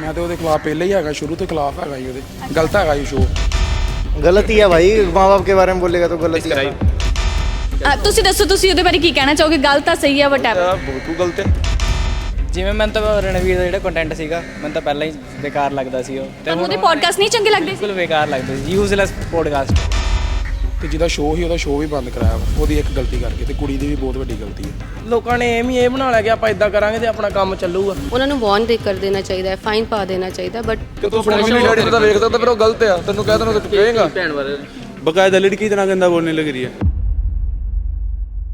ਮੈਂ ਤੇ ਉਹਦੇ ਖਿਲਾਫ ਪਹਿਲੇ ਹੀ ਹੈਗਾ ਸ਼ੁਰੂ ਤੋਂ ਖਿਲਾਫ ਹੈਗਾ ਹੀ ਉਹਦੇ। ਗਲਤ ਹੈਗਾ ਹੀ ਸ਼ੋ ਗਲਤੀ ਹੈ ਭਾਈ ਮਾਪੇ ਕੇ ਬਾਰੇ ਮੇਂ ਬੋਲੇਗਾ ਤਾਂ ਗਲਤੀ ਹੈ ਤੁਸੀਂ ਦੱਸੋ ਤੁਸੀਂ ਉਹਦੇ ਬਾਰੇ ਕੀ ਕਹਿਣਾ ਚਾਹੋਗੇ? ਗੱਲ ਤਾਂ ਸਹੀ ਹੈ ਵਟ ਬਹੁਤੂ ਗਲਤ ਹੈ। ਜਿਵੇਂ ਮੈਨੂੰ ਤਾਂ ਰਣਵੀਰ ਦਾ ਜਿਹੜਾ ਕੰਟੈਂਟ ਸੀਗਾ ਮੈਨੂੰ ਤਾਂ ਪਹਿਲਾਂ ਹੀ ਬੇਕਾਰ ਲੱਗਦਾ ਸੀ ਉਹ। ਤੇ ਉਹਦੇ ਪੋਡਕਾਸਟ ਨਹੀਂ ਚੰਗੇ ਲੱਗਦੇ? ਬਿਲਕੁਲ ਬੇਕਾਰ ਲੱਗਦਾ ਸੀ। ਪੋਡਕਾਸਟ ਤੇ ਜਿਹਦਾ ਸ਼ੋਅ ਸੀ ਉਹਦਾ ਸ਼ੋਅ ਵੀ ਬੰਦ ਕਰਾਇਆ ਉਹਦੀ ਇੱਕ ਗਲਤੀ ਕਰਕੇ ਤੇ ਕੁੜੀ ਦੀ ਵੀ ਬਹੁਤ ਵੱਡੀ ਗਲਤੀ ਹੈ। ਲੋਕਾਂ ਨੇ ਐਵੇਂ ਇਹ ਬਣਾ ਲਿਆ ਕਿ ਆਪਾਂ ਇਦਾਂ ਕਰਾਂਗੇ ਤੇ ਆਪਣਾ ਕੰਮ ਚੱਲੂਗਾ। ਉਹਨਾਂ ਨੂੰ ਵਾਰਨ ਦੇ ਕਰ ਦੇਣਾ ਚਾਹੀਦਾ ਹੈ ਫਾਈਨ ਪਾ ਦੇਣਾ ਚਾਹੀਦਾ ਬਟ ਤੇ ਤੂੰ ਫੈਮਿਲੀ ਡੈਡੀ ਨੂੰ ਵੇਖਦਾ ਤਾਂ ਫਿਰ ਉਹ ਗਲਤ ਆ। ਤੈਨੂੰ ਕਹਿ ਦੇਣਾ ਕਹੇਗਾ ਭੈਣ ਬਾਰੇ ਬਕਾਇਦਾ ਲੜਕੀ ਇਤਨਾ ਗੰਦਾ ਬੋਲਣੇ ਲੱਗ ਰਹੀ ਹੈ।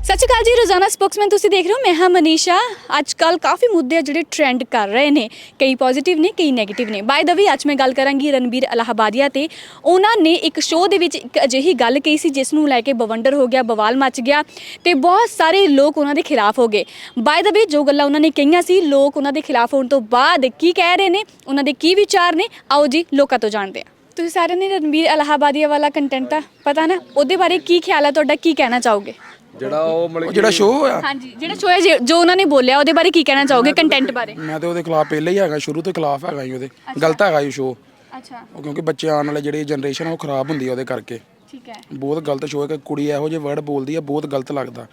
ਸਤਿ ਸ਼੍ਰੀ ਅਕਾਲ ਜੀ, ਰੋਜ਼ਾਨਾ ਸਪੋਕਸਮੈਨ ਤੁਸੀਂ ਦੇਖ ਰਹੇ ਹੋ, ਮੈਂ ਹਾਂ ਮਨੀਸ਼ਾ। ਅੱਜ ਕੱਲ ਕਾਫੀ ਮੁੱਦੇ ਆ ਜਿਹੜੇ ਟ੍ਰੈਂਡ ਕਰ ਰਹੇ ਨੇ। ਕਈ ਪੋਜ਼ਿਟਿਵ ਨੇ, ਕਈ ਨੈਗੇਟਿਵ ਨੇ। ਬਾਏ ਦਾ ਵੀ ਅੱਜ ਮੈਂ ਗੱਲ ਕਰਾਂਗੀ ਰਣਬੀਰ ਅਲਾਹਾਬਾਦੀਆ ਤੇ। ਉਹਨਾਂ ਨੇ ਇੱਕ ਸ਼ੋਅ ਦੇ ਵਿੱਚ ਇੱਕ ਅਜਿਹੀ ਗੱਲ ਕਹੀ ਸੀ, ਜਿਸ ਨੂੰ ਲੈ ਕੇ ਬਵੰਡਰ ਹੋ ਗਿਆ, ਬਵਾਲ ਮਚ ਗਿਆ ਤੇ ਬਹੁਤ ਸਾਰੇ ਲੋਕ ਉਹਨਾਂ ਦੇ ਖਿਲਾਫ ਹੋ ਗਏ। ਬਾਏ ਦਾ ਵੇ ਜੋ ਗੱਲਾਂ ਉਹਨਾਂ ਨੇ ਕਹੀਆਂ ਸੀ, ਲੋਕ ਉਹਨਾਂ ਦੇ ਖਿਲਾਫ ਹੋਣ ਤੋਂ ਬਾਅਦ ਕੀ ਕਹਿ ਰਹੇ ਨੇ, ਉਹਨਾਂ ਦੇ ਕੀ ਵਿਚਾਰ ਨੇ, ਆਓ ਜੀ ਲੋਕਾਂ ਤੋਂ ਜਾਣਦੇ ਹਾਂ। ਤੁਸੀਂ ਸਾਰਿਆਂ ਨੇ ਰਣਬੀਰ ਅਲਾਹਾਬਾਦੀਆ ਵਾਲਾ ਕੰਟੈਂਟ ਤਾਂ ਪਤਾ ਨਾ? ਉਹਦੇ ਬਾਰੇ ਕੀ ਖਿਆਲ ਹੈ ਤੁਹਾਡਾ ਕੀ ਕਹਿਣਾ ਚਾਹੋਗੇ? ਜਿਹੜਾ ਉਹ ਮਤਲਬ ਜਿਹੜਾ ਸ਼ੋਅ ਹੋਇਆ? ਹਾਂਜੀ ਜਿਹੜਾ ਸ਼ੋਅ ਹੈ ਜੇ- ਉਹਨਾਂ ਨੇ ਬੋਲਿਆ ਉਹਦੇ ਬਾਰੇ ਕੀ ਕਹਿਣਾ ਚਾਹੋਗੇ ਕੰਟੈਂਟ ਬਾਰੇ? ਮੈਂ ਤੇ ਉਹਦੇ ਖਿਲਾਫ ਪਹਿਲੇ ਹੀ ਹੈਗਾ ਸ਼ੁਰੂ ਤੋਂ ਖਿਲਾਫ ਹੈਗਾ ਜੀ ਉਹਦੇ। ਗਲਤ ਹੈਗਾ ਜੀ ਸ਼ੋਅ ਅੱਛਾ। ਉਹ ਕਿਉਂਕਿ ਬੱਚੇ ਆਉਣ ਵਾਲੇ ਜਿਹੜੀ ਜਨਰੇਸ਼ਨ ਉਹ ਖਰਾਬ ਹੁੰਦੀ ਹੈ ਉਹਦੇ ਕਰਕੇ। ਠੀਕ ਹੈ। ਬਹੁਤ ਗਲਤ ਸ਼ੋਅ ਹੈ ਕਿ ਕੁੜੀ ਇਹੋ ਜਿਹੇ ਵਰਡ ਬੋਲਦੀ ਆ ਬਹੁਤ ਗਲਤ ਲੱਗਦਾ।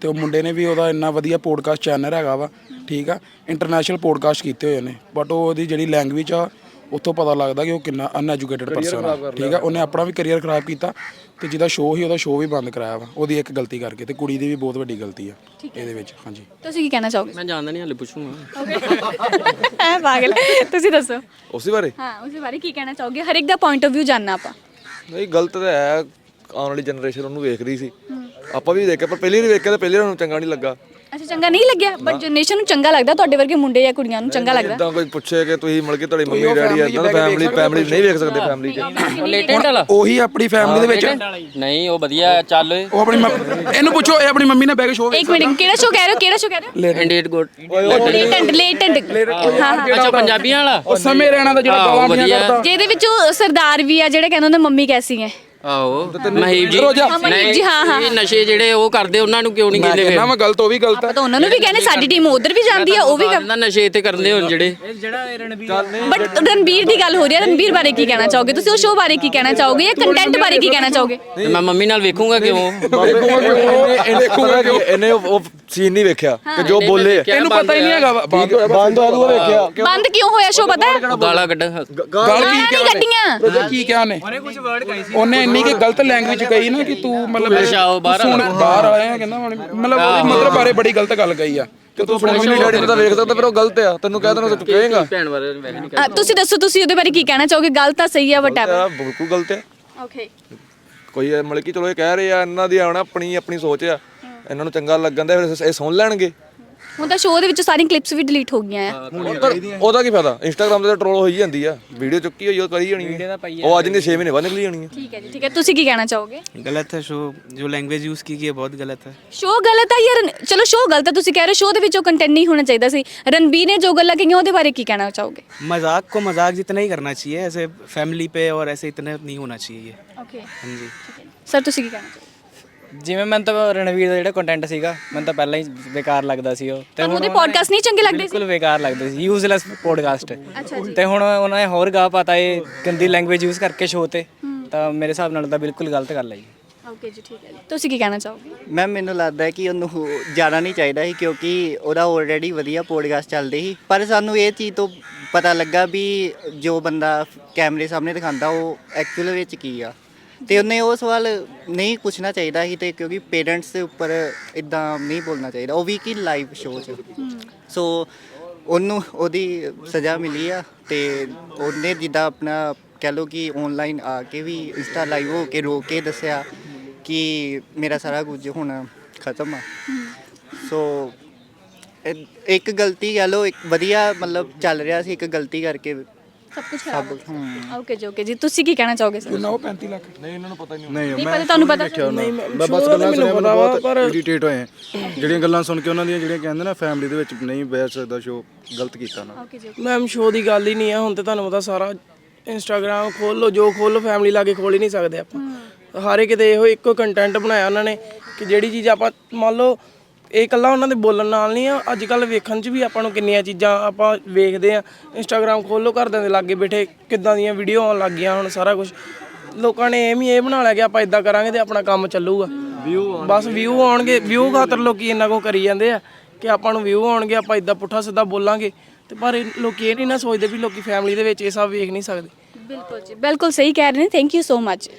ਤੇ ਉਹ ਮੁੰਡੇ ਨੇ ਵੀ ਉਹਦਾ ਇੰਨਾ ਵਧੀਆ ਪੋਡਕਾਸਟ ਚੈਨਲ ਹੈਗਾ ਵਾ ਠੀਕ ਆ ਇੰਟਰਨੈਸ਼ਨਲ ਪੋਡਕਾਸਟ ਕੀਤੇ ਹੋਏ ਨੇ। ਬਟ ਉਹ ਉਹਦੀ ਜਿਹੜੀ ਲੈਂਗੁਏਜ ਆ ਉੱਥੋਂ ਪਤਾ ਲੱਗਦਾ ਕਿ ਉਹ ਕਿੰਨਾ ਅਨਐਜੂਕੇਟਡ ਪਰਸਨ ਆ। ਠੀਕ ਆ ਉਹਨੇ ਆਪਣਾ ਵੀ ਕੈਰੀਅਰ ਖਰਾਬ ਕੀਤਾ ਤੇ ਜਿਹਦਾ ਸ਼ੋਅ ਸੀ ਉਹਦਾ ਸ਼ੋਅ ਵੀ ਬੰਦ ਕਰਾਇਆ ਵਾ। ਉਹਦੀ ਇੱਕ ਗਲਤੀ ਕਰਕੇ ਤੇ ਕੁੜੀ ਦੀ ਵੀ ਬਹੁਤ ਵੱਡੀ ਗਲਤੀ ਆ ਇਹਦੇ ਵਿੱਚ ਹਾਂਜੀ। ਤੁਸੀਂ ਕੀ ਕਹਿਣਾ ਚਾਹੋਗੇ? ਮੈਂ ਜਾਣਦਾ ਨਹੀਂ ਹਲੇ ਪੁੱਛੂਗਾ। ਐ ਪਾਗਲ ਤੁਸੀਂ ਦੱਸੋ। ਉਸੇ ਬਾਰੇ? ਹਾਂ ਉਸੇ ਬਾਰੇ ਕੀ ਕਹਿਣਾ ਚਾਹੋਗੇ? ਹਰ ਇੱਕ ਦਾ ਪੁਆਇੰਟ ਆਫ View ਜਾਨਣਾ ਆਪਾਂ। ਨਹੀਂ ਗਲਤ ਤਾਂ ਹੈ। ਆਉਣ ਵਾਲੀ ਜਨਰੇਸ਼ਨ ਉਹਨੂੰ ਵੇਖ ਰਹੀ ਸੀ ਆਪਾਂ ਵੀ ਦੇਖਿਆ ਪਰ ਪਹਿਲੀ ਵਾਰ ਵੇਖਿਆ ਤਾਂ ਪਹਿਲੀ ਵਾਰ ਨੂੰ ਚੰਗਾ ਨਹੀਂ ਲੱਗਾ। ਅੱਛਾ ਚੰਗਾ ਨਹੀਂ ਲੱਗਿਆ? ਬਟ ਜਨਰੇਸ਼ਨ ਨੂੰ ਚੰਗਾ ਲੱਗਦਾ ਤੁਹਾਡੇ ਵਰਗੇ ਮੁੰਡੇ ਜਾਂ ਕੁੜੀਆਂ ਨੂੰ ਚੰਗਾ ਲੱਗਦਾ? ਇਦਾਂ ਕੋਈ ਪੁੱਛੇ ਕਿ ਤੁਸੀਂ ਮਿਲ ਕੇ ਤੁਹਾਡੀ ਮੰਮੀ ਡੈਡੀ ਆ ਇਦਾਂ ਫੈਮਿਲੀ ਫੈਮਿਲੀ ਨਹੀਂ ਵੇਖ ਸਕਦੇ ਫੈਮਿਲੀ ਵਾਲਾ। ਉਹੀ ਆਪਣੀ ਫੈਮਿਲੀ ਦੇ ਵਿੱਚ। ਨਹੀਂ ਉਹ ਵਧੀਆ ਚੱਲ। ਉਹ ਆਪਣੀ ਮੰਮ- ਇਹਨੂੰ ਪੁੱਛੋ ਇਹ ਆਪਣੀ ਮੰਮੀ ਨਾਲ ਬਹਿ ਕੇ ਸ਼ੋਅ ਇੱਕ ਮਿੰਟ ਕਿਹੜਾ ਸ਼ੋਅ ਕਹਿ ਰਹੇ ਹੋ? ਕਿਹੜਾ ਸ਼ੋਅ ਕਹਿ ਰਹੇ ਹੋ? ਇੰਡੀਏਟ ਗੁੱਡ ਲੇਟੈਂਟ ਲੇਟੈਂਟ ਹਾਂ ਹਾਂ। ਅੱਛਾ ਪੰਜਾਬੀਆਂ ਵਾਲਾ? ਉਹ ਸਮੇਂ ਰਹਿਣਾ ਦਾ ਜਿਹੜਾ ਆਹੋ, ਗਾਲਾਂ ਵਧੀਆ। ਕਰਦਾ ਜਿਹਦੇ ਵਿੱਚ ਉਹ ਸਰਦਾਰ ਵੀ ਆ ਜਿਹੜੇ ਕਹਿੰਦੇ ਹੁੰਦੇ ਮੰਮੀ ਕੈਸੀ ਹੈ। ਆਓ ਮਹੀਬ ਜੀ ਹਾਂ, ਮਹੀਬ ਜੀ, ਹਾਂ, ਹਾਂ। ਇਹ ਨਸ਼ੇ ਜਿਹੜੇ ਉਹ ਕਰਦੇ ਉਹਨਾਂ ਨੂੰ ਕਿਉਂ ਨਹੀਂ ਮੈਂ ਕਹਿੰਦੇ ਕਹਿੰਦਾ ਮੈਂ ਗਲਤ ਉਹ ਵੀ ਗਲਤ ਆ ਤਾਂ ਉਹਨਾਂ ਨੂੰ ਵੀ ਕਹਿੰਦੇ ਸਾਡੀ ਟੀਮ ਉਧਰ ਵੀ ਜਾਂਦੀ ਆ ਉਹ ਵੀ ਕਹਿੰਦਾ ਨਸ਼ੇ ਤੇ ਕਰਦੇ ਹੁਣ ਜਿਹੜੇ। ਜਿਹੜਾ ਰਣਵੀਰ ਬਟ ਰਣਬੀਰ ਦੀ ਗੱਲ ਹੋ ਰਹੀ ਹੈ ਰਣਬੀਰ ਬਾਰੇ ਕੀ ਕਹਿਣਾ ਚਾਹੋਗੇ? ਤੁਸੀਂ ਉਹ ਸ਼ੋਅ ਬਾਰੇ ਕੀ ਕਹਿਣਾ ਚਾਹੋਗੇ? ਜਾਂ ਕੰਟੈਂਟ ਬਾਰੇ ਕੀ ਕਹਿਣਾ ਚਾਹੋਗੇ? ਤੇ ਮੈਂ ਮੰਮੀ ਨਾਲ ਵੇਖੂੰਗਾ ਕਿਉਂ? ਇਹਨੇ ਪਤਾ ਕਿ ਇਹਨੇ ਉਹ ਸੀਨ ਨਹੀਂ ਵੇਖਿਆ ਕਿ ਜੋ ਬੋਲੇ। ਇਹਨੂੰ ਪਤਾ ਹੀ ਨਹੀਂ ਹੈਗਾ ਵਾ। ਬੰਦ ਹੋਇਆ ਬੰਦ ਉਹ ਵੇਖਿਆ। ਬੰਦ ਕਿਉਂ ਹੋਇਆ ਸ਼ੋਅ ਪਤਾ? ਹੈ ਗਾਲਾਂ ਕੱਢ ਗੱਲ ਕੀ ਕਿਹਾ ਨਹੀਂ ਕੱਢੀਆਂ। ਉਹਨੇ ਕੀ ਕਿਹਾ ਉਹਨੇ ਇੰਨੀ ਕਿ ਗਲਤ ਲੈਂਗੁਏਜ ਕਹੀ ਨਾ ਕਿ ਤੂੰ ਮਤਲਬ ਬਾਹਰ ਸੁਣ ਬਾਹਰ ਆਇਆ ਕਹਿੰਦਾ ਮਤਲਬ ਉਹਦੇ ਮਤਲਬ ਬਾਰੇ ਬੜੀ ਗਲਤ ਗੱਲ ਕਹੀ ਆ। ਕਿ ਤੂੰ ਫੈਮਿਲੀ ਡੈਡੀ ਨੂੰ ਤਾਂ ਵੇਖ ਸਕਦਾ ਫਿਰ ਉਹ ਗਲਤ ਆ। ਤੈਨੂੰ ਕਹਿ ਦੇਣਾ ਤੂੰ ਕਹੇਗਾ। ਭੈਣ ਬਾਰੇ ਵੈਸੇ ਨਹੀਂ ਅ, ਤੁਸੀਂ ਦੱਸੋ ਤੁਸੀਂ ਉਹਦੇ ਬਾਰੇ ਕੀ ਕਹਿਣਾ ਚਾਹੋਗੇ? ਗਲਤ ਤਾਂ ਸਹੀ ਹੈ ਵਟਐਵਰ ਆ ਬਿਲਕੁਲ ਗਲਤ ਆ। ਓਕੇ ਕੋਈ ਇਹ ਮਤਲਬ ਕਿ ਚਲੋ ਇਹ ਕਹਿ ਰਹੇ ਆ ਇਹਨਾਂ ਦੀ ਆਉਣਾ ਆਪਣੀ ਆਪਣੀ ਸੋਚ ਆ। ਇਹਨਾਂ ਨੂੰ ਚੰਗਾ ਲੱਗਣ ਦਾ ਫਿਰ ਇਹ ਸੁਣ ਲੈਣਗੇ। ਹੁਣ ਤਾਂ ਸ਼ੋਅ ਦੇ ਵਿੱਚ ਸਾਰੀਆਂ ਕਲਿੱਪਸ ਵੀ ਡਿਲੀਟ ਹੋ ਗਈਆਂ ਆ ਪਰ ਉਹਦਾ ਕੀ ਫਾਇਦਾ ਇੰਸਟਾਗ੍ਰam ਤੇ ਟ੍ਰੋਲ ਹੋਈ ਜਾਂਦੀ ਆ ਵੀਡੀਓ ਚੁੱਕੀ ਹੋਈ ਉਹ ਕਰੀ ਜਾਣੀ ਆ। ਉਹ ਅੱਜ ਨਹੀਂ 6 ਮਹੀਨੇ ਬਾਅਦ ਨਿਕਲੀ ਜਾਣੀ ਆ ਠੀਕ ਹੈ ਜੀ ਠੀਕ ਹੈ ਤੁਸੀਂ ਕੀ ਕਹਿਣਾ ਚਾਹੋਗੇ गलत है शो जो लैंग्वेज यूज़ की गई है बहुत गलत है ਸ਼ੋਅ ਗਲਤ ਆ ਯਾਰ ਚਲੋ ਸ਼ੋਅ ਗਲਤ ਆ ਤੁਸੀਂ ਕਹਿ ਰਹੇ ਹੋ ਸ਼ੋਅ ਦੇ ਵਿੱਚ ਉਹ ਕੰਟੈਂਟ ਨਹੀਂ ਹੋਣਾ ਚਾਹੀਦਾ ਸੀ ਰਣਬੀਰ ਨੇ ਜੋ ਗੱਲਾਂ ਕਹੀਆਂ ਉਹਦੇ ਬਾਰੇ ਕੀ ਕਹਿਣਾ ਚਾਹੋਗੇ मजाक को मजाक जितना ही करना चाहिए ऐसे फैमिली पे और ऐसे इतना नहीं होना चाहिए ये ਓਕੇ हाँ जी ਸਰ ਤੁਸੀਂ ਕੀ ਕਹਿਣਾ ਚਾਹੋਗੇ ਜਿਵੇਂ ਮੈਨੂੰ ਤਾਂ ਰਣਵੀਰ ਦਾ ਜਿਹੜਾ ਕੰਟੈਂਟ ਸੀਗਾ ਮੈਨੂੰ ਤਾਂ ਪਹਿਲਾਂ ਹੀ ਬੇਕਾਰ ਲੱਗਦਾ ਸੀ ਉਹ। ਤੇ ਤੁਹਾਨੂੰ ਉਹਦੇ ਪੋਡਕਾਸਟ ਨਹੀਂ ਚੰਗੇ ਲੱਗਦੇ ਸੀ? ਬਿਲਕੁਲ ਬੇਕਾਰ ਲੱਗਦੇ ਸੀ ਯੂਜ਼ਲੈਸ ਪੋਡਕਾਸਟ ਤੇ ਹੁਣ ਉਹਨਾਂ ਨੇ ਹੋਰ ਗਾ ਪਤਾ ਇਹ ਗੰਦੀ ਲੈਂਗੁਏਜ ਯੂਜ਼ ਕਰਕੇ ਸ਼ੋਅ ਤੇ ਤਾਂ ਮੇਰੇ ਹਿਸਾਬ ਨਾਲ ਤਾਂ ਬਿਲਕੁਲ ਗਲਤ ਗੱਲ ਹੈ ਜੀ। ਓਕੇ ਜੀ ਠੀਕ ਹੈ ਜੀ। ਤੁਸੀਂ ਕੀ ਕਹਿਣਾ ਚਾਹੋਗੇ? ਮੈਮ ਮੈਨੂੰ ਲੱਗਦਾ ਹੈ ਕਿ ਉਹਨੂੰ ਹੋ- ਜਾਣਾ ਨਹੀਂ ਚਾਹੀਦਾ ਸੀ ਕਿਉਂਕਿ ਉਹਦਾ ਆਲਰੇਡੀ ਵਧੀਆ ਪੋਡਕਾਸਟ ਚੱਲਦੇ ਸੀ। ਪਰ ਸਾਨੂੰ ਇਹ ਚੀਜ਼ ਤੋਂ ਪਤਾ ਲੱਗਾ ਵੀ ਜੋ ਬੰਦਾ ਕੈਮਰੇ ਸਾਹਮਣੇ ਦਿਖਾਉਂਦਾ ਉਹ ਐਕਚੁਅਲ ਵਿੱਚ ਕੀ ਆ। ਤੇ ਉਹਨੇ ਉਹ ਸਵਾਲ ਨਹੀਂ ਪੁੱਛਣਾ ਚਾਹੀਦਾ ਸੀ ਤੇ ਕਿਉਂਕਿ ਪੇਰੈਂਟਸ ਦੇ ਉੱਪਰ ਇਦਾਂ ਨਹੀਂ ਬੋਲਣਾ ਚਾਹੀਦਾ। ਉਹ ਵੀ ਕਿ ਲਾਈਵ ਸ਼ੋਅ 'ਚ। ਸੋ ਉਹਨੂੰ ਉਹਦੀ ਸਜ਼ਾ ਮਿਲੀ ਆ ਤੇ ਉਹਨੇ ਜਿੱਦਾਂ ਆਪਣਾ ਕਹਿ ਲਓ ਕਿ ਆਨਲਾਈਨ ਆ ਕੇ ਵੀ ਇੰਸਟਾ ਲਾਈਵ ਹੋ ਕੇ ਰੋ ਕੇ ਦੱਸਿਆ ਕਿ ਮੇਰਾ ਸਾਰਾ ਕੁਝ ਹੁਣ ਖਤਮ ਆ। ਸੋ ਇੱਕ ਗਲਤੀ ਕਹਿ ਲਓ, ਇੱਕ ਵਧੀਆ ਮਤਲਬ ਚੱਲ ਰਿਹਾ ਸੀ, ਇੱਕ ਗਲਤੀ ਕਰਕੇ ਸਭ ਕੁਝ ਸਭ ਹੂੰ ਓਕੇ ਜੀ ਓਕੇ ਜੀ। ਤੁਸੀਂ ਕੀ ਕਹਿਣਾ ਚਾਹੋਗੇ ਸਰ? ਨਾ ਉਹ 35 ਲੱਖ। ਨਹੀਂ ਇਹਨਾਂ ਨੂੰ ਪਤਾ ਨਹੀਂ ਨਹੀਂ ਪਤਾ ਤੁਹਾਨੂੰ ਪਤਾ ਮੈਂ ਬਸ ਗੱਲਾਂ ਸੁਣਿਆ ਮੈਨੂੰ ਬਹੁਤ ਇਰੀਟੇਟ ਹੋਏ ਜਿਹੜੀਆਂ ਗੱਲਾਂ ਸੁਣ ਕੇ ਉਹਨਾਂ ਦੀਆਂ ਜਿਹੜੀਆਂ ਕਹਿੰਦੇ ਨਾ ਫੈਮਿਲੀ ਦੇ ਵਿੱਚ ਨਹੀਂ ਬਹਿ ਸਕਦਾ ਸ਼ੋ ਗਲਤ ਕੀਤਾ ਨਾ। ਓਕੇ ਜੀ ਮੈਮ ਸ਼ੋਅ ਦੀ ਗੱਲ ਹੀ ਨਹੀਂ ਆ ਹੁਣ ਤੇ ਤੁਹਾਨੂੰ ਪਤਾ ਸਾਰਾ ਇੰਸਟਾਗ੍ਰam ਖੋਲ ਲਓ ਜੋ ਖੋਲ ਲਓ ਫੈਮਿਲੀ ਲਾ ਕੇ ਖੋਲ ਹੀ ਨਹੀਂ ਸਕਦੇ ਆਪਾਂ। ਹਰ ਇੱਕ ਦੇ ਇਹੋ ਇੱਕੋ ਕੰਟੈਂਟ ਬਣਾਇਆ ਉਹਨਾਂ ਨੇ ਕਿ ਜਿਹੜੀ ਚੀਜ਼ ਆਪਾਂ ਮੰਨ ਲਓ ਇਹ ਇਕੱਲਾ ਉਹਨਾਂ ਦੇ ਬੋਲਣ ਨਾਲ ਨਹੀਂ ਆ। ਅੱਜ ਕੱਲ ਵੇਖਣ 'ਚ ਵੀ ਆਪਾਂ ਨੂੰ ਕਿੰਨੀਆਂ ਚੀਜ਼ਾਂ ਆਪਾਂ ਵੇਖਦੇ ਆ। ਇੰਸਟਾਗ੍ਰam ਖੋਲੋ ਘਰਦਿਆਂ ਦੇ ਲਾਗੇ ਬੈਠੇ ਕਿੱਦਾਂ ਦੀਆਂ ਵੀਡੀਓ ਆਉਣ ਲੱਗ ਗਈਆਂ ਹੁਣ ਸਾਰਾ ਕੁਝ ਲੋਕਾਂ ਨੇ ਐਵੇਂ ਇਹ ਬਣਾ ਲਿਆ ਕਿ ਆਪਾਂ ਇਦਾਂ ਕਰਾਂਗੇ ਤੇ ਆਪਣਾ ਕੰਮ ਚੱਲੂਗਾ। ਬਸ ਵਿਊ ਆਉਣਗੇ। ਵਿਊ ਖਾਤਰ ਲੋਕੀ ਇੰਨਾ ਕੋ ਕਰੀ ਜਾਂਦੇ ਆ ਕਿ ਆਪਾਂ ਨੂੰ ਵਿਊ ਆਉਣਗੇ ਆਪਾਂ ਇਦਾਂ ਪੁੱਠਾ ਸਿੱਧਾ ਬੋਲਾਂਗੇ। ਤੇ ਪਰ ਇਹ ਲੋਕੀ ਇਹ ਨਹੀਂ ਨਾ ਸੋਚਦੇ ਵੀ ਲੋਕੀ ਫੈਮਿਲੀ ਦੇ ਵਿੱਚ ਇਹ ਸਭ ਵੇਖ ਨਹੀਂ ਸਕਦੇ। ਬਿਲਕੁਲ ਜੀ ਬਿਲਕੁਲ ਸਹੀ ਕਹਿ ਰਹੇ ਨੇ। Thank you so much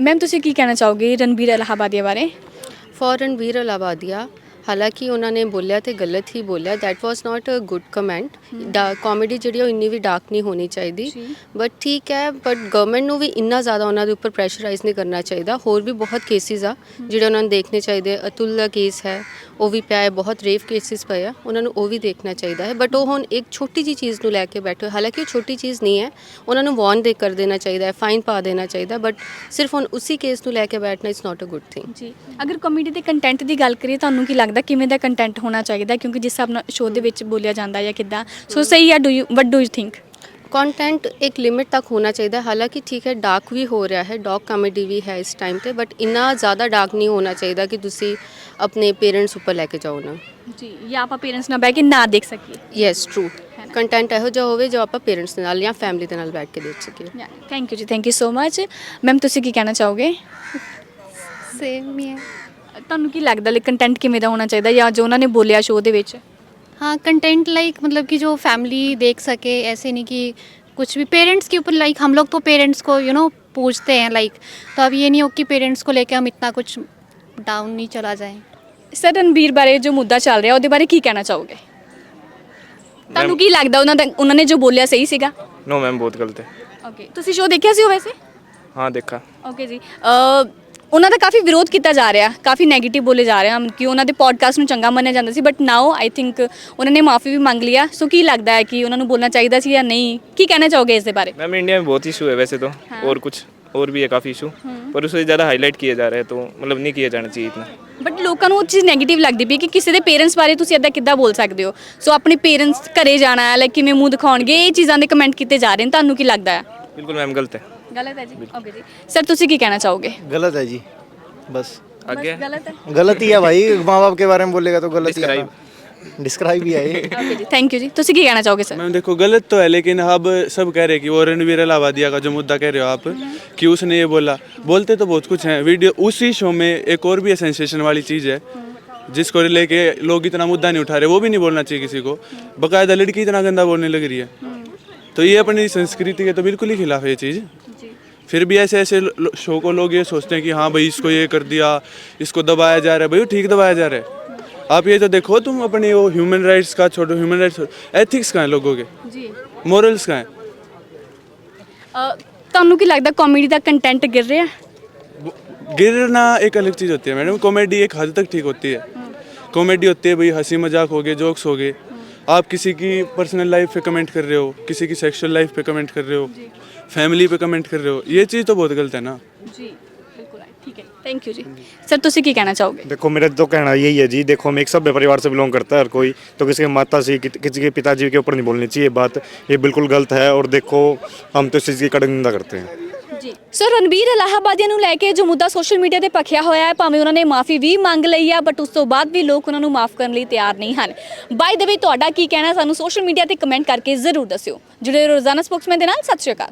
ma'am ਤੁਸੀਂ ਕੀ ਕਹਿਣਾ ਚਾਹੋਗੇ ਰਣਬੀਰ ਇਲਾਹਾਬਾਦੀਆ ਬਾਰੇ? ਫॉर ਰਣਵੀਰ ਅਲਾਵਾਦੀਆ ਹਾਲਾਂਕਿ ਉਹਨਾਂ ਨੇ ਬੋਲਿਆ ਤੇ ਗਲਤ ਹੀ ਬੋਲਿਆ that was not a good comment the comedy ਜਿਹੜੀ ਉਹ ਇੰਨੀ ਵੀ ਡਾਰਕ ਨਹੀਂ ਹੋਣੀ ਚਾਹੀਦੀ। ਬਟ ਠੀਕ ਹੈ ਬਟ ਗਵਰਨਮੈਂਟ ਨੂੰ ਵੀ ਇੰਨਾ ਜ਼ਿਆਦਾ ਉਹਨਾਂ ਦੇ ਉੱਪਰ ਪ੍ਰੈਸ਼ਰਾਈਜ਼ ਨਹੀਂ ਕਰਨਾ ਚਾਹੀਦਾ। ਹੋਰ ਵੀ ਬਹੁਤ ਕੇਸਿਸ ਆ ਜਿਹੜੇ ਉਹਨਾਂ ਨੂੰ ਦੇਖਣੇ ਚਾਹੀਦੇ। ਅਤੁਲ ਦਾ ਕੇਸ ਹੈ ਉਹ ਵੀ ਪਿਆ ਹੈ ਬਹੁਤ ਰੇਫ ਕੇਸਿਸ ਪਏ ਆ। ਉਹਨਾਂ ਨੂੰ ਉਹ ਵੀ ਦੇਖਣਾ ਚਾਹੀਦਾ ਹੈ। ਬਟ ਉਹ ਹੁਣ ਇੱਕ ਛੋਟੀ ਜੀ ਚੀਜ਼ ਨੂੰ ਲੈ ਕੇ ਬੈਠੇ। ਹਾਲਾਂਕਿ ਉਹ ਛੋਟੀ ਚੀਜ਼ ਨਹੀਂ ਹੈ ਉਹਨਾਂ ਨੂੰ ਵਾਰਨ ਦੇ ਕਰ ਦੇਣਾ ਚਾਹੀਦਾ ਹੈ ਫਾਈਨ ਪਾ ਦੇਣਾ ਚਾਹੀਦਾ ਬਟ ਸਿਰਫ ਹੁਣ ਉਸੇ ਕੇਸ ਨੂੰ ਲੈ ਕੇ ਬੈਠਣਾ it's not a good thing ਜੀ। ਅਗਰ ਕਾਮੇਡੀ ਦੇ ਕੰਟੈਂਟ ਦੀ ਗੱਲ ਕਰੀਏ ਤੁਹਾਨੂੰ ਕੀ ਲੱਗਦਾ ਕਿਵੇਂ ਦਾ ਕੰਟੈਂਟ ਹੋਣਾ ਚਾਹੀਦਾ ਕਿਉਂਕਿ ਜਿਸ ਹਿਸਾਬ ਨਾਲ ਸ਼ੋਅ ਦੇ ਵਿੱਚ ਬੋਲਿਆ ਜਾਂਦਾ ਜਾਂ ਕਿੱਦਾਂ ਸੋ ਸਹੀ ਆ do you what do you think content एक लिमिट तक होना चाहिए हालांकि ठीक है डार्क भी हो रहा है डॉग कॉमेडी भी है इस टाइम पे बट इन्ना ज़्यादा डार्क नहीं होना चाहिए कि ਤੁਸੀਂ ਆਪਣੇ ਪੇਰੈਂਟਸ ਉੱਪਰ ਲੈ ਕੇ ਜਾਓ ਨਾ ਜੀ ਜਾਂ ਆਪਾਂ ਪੇਰੈਂਟਸ ਨਾਲ ਬਹਿ ਕੇ ਨਾ ਦੇਖ ਸਕੀਏ ਯੈਸ ਟਰੂ ਕੰਟੈਂਟ ਇਹੋ ਜਿਹਾ ਹੋਵੇ ਜੋ ਆਪਾਂ ਪੇਰੈਂਟਸ ਦੇ ਨਾਲ ਜਾਂ ਫੈਮਿਲੀ ਦੇ ਨਾਲ ਬੈਠ ਕੇ ਦੇਖ ਸਕੀਏ ਯਾ ਥੈਂਕ ਯੂ ਜੀ thank you so much ma'am ਤੁਸੀਂ ਕੀ ਕਹਿਣਾ ਚਾਹੋਗੇ सेम ही है ਤੁਹਾਨੂੰ ਕੀ ਲੱਗਦਾ ਲਈ ਕੰਟੈਂਟ ਕਿਵੇਂ ਦਾ ਹੋਣਾ ਚਾਹੀਦਾ ਜਾਂ ਜੋ ਉਹਨਾਂ ਨੇ ਬੋਲਿਆ ਸ਼ੋਅ ਦੇ ਵਿੱਚ हाँ कंटेंट लाइक मतलब कि जो फैमिली देख सके ऐसे नहीं कि कुछ भी पेरेंट्स के ऊपर लाइक हम लोग तो पेरेंट्स को यू नो पूछते हैं लाइक तो अब ये नहीं हो कि पेरेंट्स को लेके हम इतना कुछ डाउन नहीं चला जाएं ਸਰ ਰਣਬੀਰ ਬਾਰੇ ਜੋ ਮੁੱਦਾ ਚੱਲ ਰਿਹਾ ਉਹਦੇ ਬਾਰੇ ਕੀ ਕਹਿਣਾ ਚਾਹੋਗੇ ਤੁਹਾਨੂੰ ਕੀ ਲੱਗਦਾ ਉਹਨਾਂ ਦਾ ਉਹਨਾਂ ਨੇ ਜੋ ਬੋਲਿਆ ਸਹੀ ਸੀਗਾ नो मैम बहुत गलत है ਓਕੇ ਤੁਸੀਂ ਸ਼ੋਅ ਦੇਖਿਆ ਸੀ ਉਹ ਵੈਸੇ हाँ देखा ਓਕੇ ਜੀ ਅ, ਉਹਨਾਂ ਦਾ ਕਾਫੀ ਵਿਰੋਧ ਕੀਤਾ ਜਾ ਰਿਹਾ ਕਾਫੀ 네ਗੇਟਿਵ ਬੋਲੇ ਜਾ ਰਹੇ ਹਨ ਕਿ ਉਹਨਾਂ ਦੇ ਪੋਡਕਾਸਟ ਨੂੰ ਚੰਗਾ ਮੰਨਿਆ ਜਾਂਦਾ ਸੀ ਬਟ ਨਾਓ ਆਈ ਥਿੰਕ ਉਹਨਾਂ ਨੇ ਮਾਫੀ ਵੀ ਮੰਗ ਲਿਆ ਸੋ ਕੀ ਲੱਗਦਾ ਹੈ ਕਿ ਉਹਨਾਂ ਨੂੰ ਬੋਲਣਾ ਚਾਹੀਦਾ ਸੀ ਜਾਂ ਨਹੀਂ? ਕੀ ਕਹਿਣਾ ਚਾਹੋਗੇ ਇਸ ਦੇ ਬਾਰੇ? मैम इंडिया में बहुत इशू है वैसे तो और कुछ और भी है काफ़ी इशू पर उसे ज़्यादा हाईलाइट किया जा रहा है तो मतलब नहीं किया जाना चाहिए इतना ਬਟ ਲੋਕਾਂ ਨੂੰ ਉਹ ਚੀਜ਼ 네ਗੇਟਿਵ ਲੱਗਦੀ ਪਈ ਕਿ ਕਿਸੇ ਦੇ ਪੇਰੈਂਟਸ ਬਾਰੇ ਤੁਸੀਂ ਇਦਾਂ ਕਿੱਦਾਂ ਬੋਲ ਸਕਦੇ ਹੋ? ਸੋ ਆਪਣੇ ਪੇਰੈਂਟਸ ਘਰੇ ਜਾਣਾ ਹੈ ਲਾਈਕ ਕਿਵੇਂ ਮੂੰਹ ਦਿਖਾਉਣਗੇ ਇਹ ਚੀਜ਼ਾਂ ਦੇ ਕਮੈਂਟ ਕੀਤੇ ਜਾ ਰਹੇ ਨੇ ਤੁਹਾਨੂੰ ਕੀ ਲੱਗਦਾ ਹੈ? ਬਿਲकुल मैम गलत है ਗਲਤ ਹੈ ਜੀ ਓਕੇ ਜੀ ਸਰ ਤੁਸੀਂ ਕੀ ਕਹਿਣਾ ਚਾਹੋਗੇ गलत है जी बस आगे ਗਲਤ ਹੈ गलत ही है भाई माँ बाप के बारे में बोलेगा तो गलत ही है डिस्क्राइब ही है ये ਓਕੇ ਜੀ ਥੈਂਕ ਯੂ ਜੀ ਤੁਸੀਂ ਕੀ ਕਹਿਣਾ ਚਾਹੋਗੇ ਸਰ मैम देखो गलत तो है लेकिन अब सब कह रहे हैं कि वो रणवीर अलावादिया का जो मुद्दा कह रहे हो आप कि उसने ये बोला बोलते तो बहुत कुछ हैं वीडियो उसी शो में एक और भी सेंसेशन वाली चीज़ है जिसको लेके लोग इतना मुद्दा नहीं उठा रहे वो भी नहीं बोलना चाहिए किसी को बकायदा लड़की इतना गंदा बोलने लग रही है तो ये अपनी संस्कृति के तो बिल्कुल ही खिलाफ है ये चीज़ फिर भी ऐसे ऐसे लो- शो को लोग ये सोचते हैं कि हाँ भाई इसको ये कर दिया इसको दबाया जा रहा है भाई वो ठीक दबाया जा रहा है आप ये तो देखो तुम अपने वो ह्यूमन राइट्स का छोड़ो ह्यूमन राइट्स एथिक्स का है लोगों के ਜੀ मोरल्स का है ਤੁਹਾਨੂੰ ਕੀ ਲੱਗਦਾ ਕਾਮੇਡੀ ਦਾ ਕੰਟੈਂਟ ਗਿਰ ਰਿਹਾ गिरना एक अलग चीज़ होती है मैडम कॉमेडी एक हद तक ठीक होती है कॉमेडी होती है भाई हंसी मजाक हो गए जोक्स हो गए आप किसी की पर्सनल लाइफ पे कमेंट कर रहे हो किसी की सेक्सुअल लाइफ पे कमेंट कर रहे हो फैमिली पे कमेंट कर रहे हो ये चीज़ तो बहुत गलत है ना? जी ठीक है थैंक यू जी। सर तुम की कहना चाहोगे? देखो मेरा तो कहना यही है जी देखो हम एक सभ्य परिवार से बिलोंग करता है हर कोई तो किसी के माता से कि, किसी के पिताजी के ऊपर नहीं बोलनी चाहिए बात ये बिल्कुल गलत है और देखो हम तो इस चीज़ की कड़क निंदा करते हैं। ਜੀ ਸੋ ਰਣਬੀਰ ਇਲਾਹਾਬਾਦੀਆਂ ਨੂੰ ਲੈ ਕੇ ਜੋ ਮੁੱਦਾ ਸੋਸ਼ਲ ਮੀਡੀਆ ਤੇ ਪਖਿਆ ਹੋਇਆ ਹੈ, ਭਾਵੇਂ ਉਹਨਾਂ ਨੇ ਮਾਫੀ ਵੀ ਮੰਗ ਲਈ ਆ ਬਟ ਉਸ ਤੋਂ ਬਾਅਦ ਵੀ ਲੋਕ ਉਹਨਾਂ ਨੂੰ ਮਾਫ ਕਰਨ ਲਈ ਤਿਆਰ ਨਹੀਂ ਹਨ। ਬਾਈ ਦ ਵੇ ਤੁਹਾਡਾ ਕੀ ਕਹਿਣਾ ਸਾਨੂੰ ਸੋਸ਼ਲ ਮੀਡੀਆ ਤੇ ਕਮੈਂਟ ਕਰਕੇ ਜ਼ਰੂਰ ਦੱਸਿਓ। ਜੁੜੇ ਰਹੋ ਰੋਜ਼ਾਨਾ ਸਪੋਕਸਮੈਨ ਦੇ ਨਾਲ। ਸਤਿ ਸ਼੍ਰੀ ਅਕਾਲ।